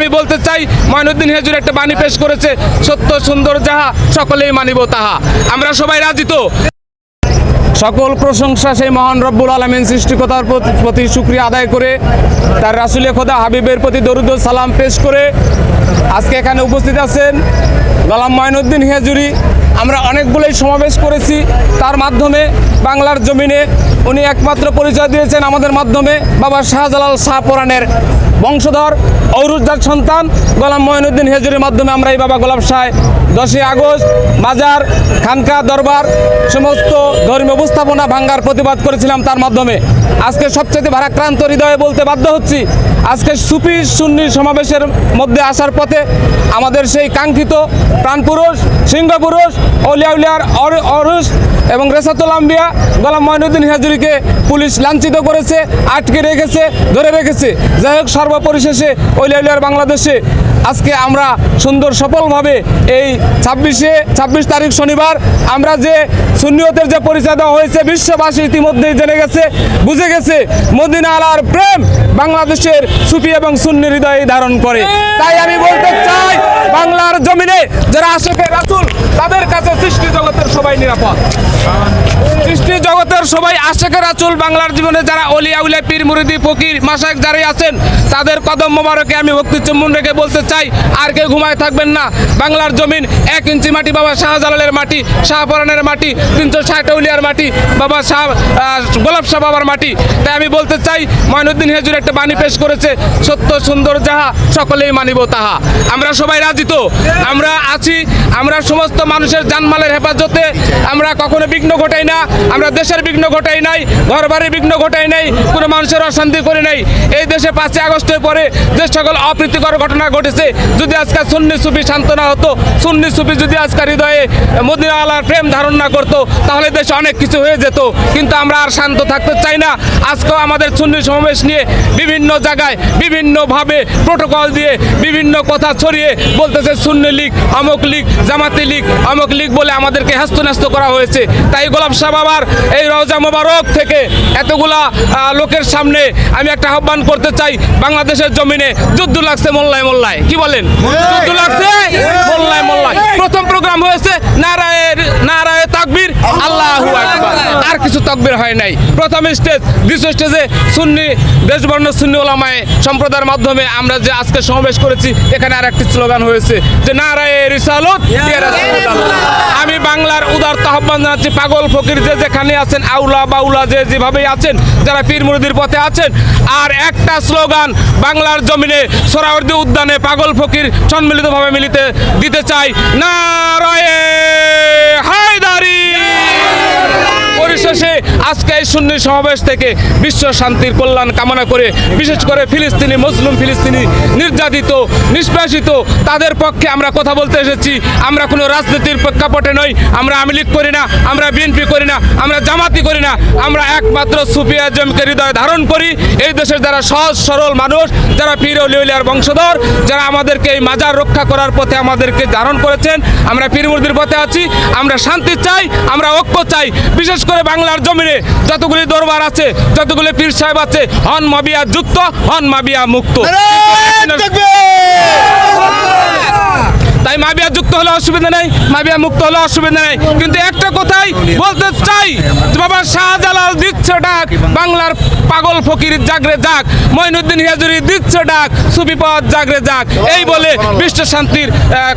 আমি বলতে চাই, ময়নুদ্দিন হেজুর একটা বাণী পেশ করেছে, সত্য, সুন্দর যাহা, সকলেই মানিব তাহা। আমরা সবাই রাজি তো? সকল প্রশংসা সেই মহান রব্বুল আলমিন সৃষ্টিকতার প্রতি- সুক্রিয়া আদায় করে, তার রাসুলে খোদা হাবিবের প্রতি দরুদ সালাম পেশ করে, আজকে এখানে উপস্থিত আছেন গোলাম ময়নুদ্দিন হেজুরি আমরা অনেকগুলোই সমাবেশ করেছি। তার মাধ্যমে বাংলার জমিনে উনি একমাত্র পরিচয় দিয়েছেন আমাদের মাধ্যমে বাবা শাহজালাল শাহ পুরাণের বংশধর ঔরুজার সন্তান, গোলাম ময়নুদ্দিন হেজুরের মাধ্যমে আমরা এই বাবা গোলাপ শাহ দশই আগস্ট বাজার, খানকা দরবার সমস্ত ধর্মীয় উপস্থাপনা ভাঙ্গার প্রতিবাদ করেছিলাম তার মাধ্যমে। আজকে সবচেয়ে ভারাক্রান্ত হৃদয়ে বলতে বাধ্য হচ্ছি, আজকে সুফি সুন্নি সমাবেশের মধ্যে আসার পথে আমাদের সেই কাঙ্ক্ষিত প্রাণপুরুষ, সিংহপুরুষ অলিয়াউলিয়ার অরুষ এবং রেসাতুল আম্বিয়া গোলাম ময়নুদ্দিন হাজুরিকে পুলিশ লাঞ্ছিত করেছে, আটকে রেখেছে, ধরে রেখেছে। যাই হোক, সর্বপরিশেষে অলিয়াউলিয়ার বাংলাদেশে আজকে আমরা সুন্দর সফলভাবে এই ছাব্বিশে ছাব্বিশ তারিখ শনিবার আমরা যে সুন্নিয়তের যে পরিচয় দেওয়া হয়েছে, বিশ্ববাসী ইতিমধ্যেই জেনে গেছে, বুঝে গেছে মদিনা আলার প্রেম বাংলাদেশের সুফি এবং সুন্নি হৃদয়ে ধারণ করে। তাই আমি বলতে চাই, বাংলার জমিনে যারা আশেখে রাসুল নিরাপদ সৃষ্টি জগতের সবাই আশেখের রাসুল বাংলার জীবনে যারা অলিয়া উলিয়া পীর মুরিদি, ফকির মাসাক যারাই আছেন, তাদের কদম মোবারকে আমি ভক্তি চুম্বন রেখে বলতে চাই, আর কেউ ঘুমায় থাকবেন না। বাংলার জমিন এক ইঞ্চি মাটি, বাবা শাহজালালের মাটি, শাহপরানের মাটি, তিনশো ষাট উলিয়ার মাটি, বাবা শাহ গোলাপ শাহ বাবার মাটি। তাই আমি বলতে চাই, ময়নুদ্দিন হেজুর একটা বাণী পেশ করেছে, সত্য, সুন্দর যাহা, সকলেই মানিব তাহা। আমরা সবাই রাজি তো? আমরা আছি, আমরা সমস্ত মানুষের জানমালের হেফাজতে, আমরা কখনো বিঘ্ন ঘটাই না, আমরা দেশের বিঘ্ন ঘটাই নাই ঘর বাড়ির বিঘ্ন ঘটাই নাই, কোনো মানুষের অশান্তি করে নাই। এই দেশে পাঁচই আগস্টের পরে যে সকল অপ্রীতিকর ঘটনা ঘটেছে, যদি আজকে সুন্নি সুফি শান্ত না হতো, সুন্নি সুফি যদি আজকে হৃদয়ে মদিনা প্রেম ধারণ না করতো, তাহলে দেশে অনেক কিছু হয়ে যেত। কিন্তু আমরা আর শান্ত থাকতে চাই না। আজকেও আমাদের সুন্নি সমাবেশ নিয়ে বিভিন্ন জায়গায়, বিভিন্নভাবে প্রোটোকল দিয়ে বিভিন্ন কথা ছড়িয়ে বলতেছে, সুন্নি লীগ অমুক লীগ, জামাতি লীগ অমুক লীগ বলে আমাদেরকে হ্যাস্ত করা হয়েছে। তাই গোলাপ শাহ বাবার এই রওজা মোবারক থেকে এতগুলা আহ, লোকের সামনে আমি একটা আহ্বান করতে চাই বাংলাদেশের জমিনে। যুদ্ধ লাগছে মোল্লায় মোল্লায়। কি বলেন? যুদ্ধ লাগছে মোল্লায় মোল্লায় প্রথম প্রোগ্রাম হয়েছে নারায় নারায় তাকবীর আল্লাহু আকবার আর কিছু তাকবীর হয় নাই। প্রথম স্টেজ দ্বিতীয় স্টেজে সুন্নি দেশবর্ণ সুন্নি ওলামায় সম্প্রদায়ের মাধ্যমে আমরা যে আজকে সমাবেশ করেছি এখানে আর একটি স্লোগান হয়েছে যে নারায় রিসালত আমি বাংলার উদারতা আহ্বান জানাচ্ছি পাগল ফকির যে যেখানে আছেন আউলা বাউলা যে যেভাবেই আছেন যারা পীর মুরিদির পথে আছেন আর একটা স্লোগান বাংলার জমিনে সোরাবর্দী উদ্যানে পাগল ফকির সম্মিলিতভাবে মিলিতে দিতে চাই। নারায়ে হায়দারি! পরিশেষে আজকে এই শূন্য সমাবেশ থেকে বিশ্ব শান্তির কল্যাণ কামনা করে, বিশেষ করে ফিলিস্তিনি, মুসলিম ফিলিস্তিনি, নির্যাতিত, নিষ্পেষিত, তাদের পক্ষে আমরা কথা বলতে এসেছি। আমরা কোনো রাজনীতির প্রেক্ষাপটে নই। আমরা আওয়ামী লীগ করি না, আমরা বিএনপি করি না, আমরা জামাতি করি না। আমরা একমাত্র সুফিয়া জমকে হৃদয় ধারণ করি। এই দেশের যারা সহজ, সরল মানুষ, যারা পীর অলিউলিয়ার বংশধর, যারা আমাদেরকে এই মাজার রক্ষা করার পথে আমাদেরকে ধারণ করেছেন, আমরা পীর পথে আছি। আমরা শান্তি চাই, আমরা ঐক্য চাই। বিশেষ করে বাংলার জমিনে যতগুলি দরবার আছে যতগুলি পীর সাহেব আছে হন মাবিয়া যুক্ত হন মাবিয়া মুক্ত। তাই মাবিয়া যুক্ত হলে অসুবিধা নেই মাবিয়া মুক্ত হলে অসুবিধা নেই। কিন্তু একটা বলতে চাই, বাবা শাহজালাল দিচ্ছে ডাক, বাংলার পাগল ফকির জাগরে যাক মঈনুদ্দিন হিয়াজুরি দিচ্ছে ডাক, সুবিপদ জাগরে যাক। এই বলে বিশ্ব শান্তির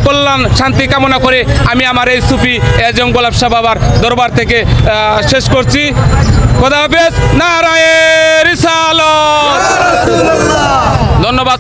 কল্যাণ, শান্তি কামনা করে আমি আমার এই সুফি এজম গোলাপ শাহ বাবার দরবার থেকে শেষ করছি। খোদা হাফেজ নারায়ণ ধন্যবাদ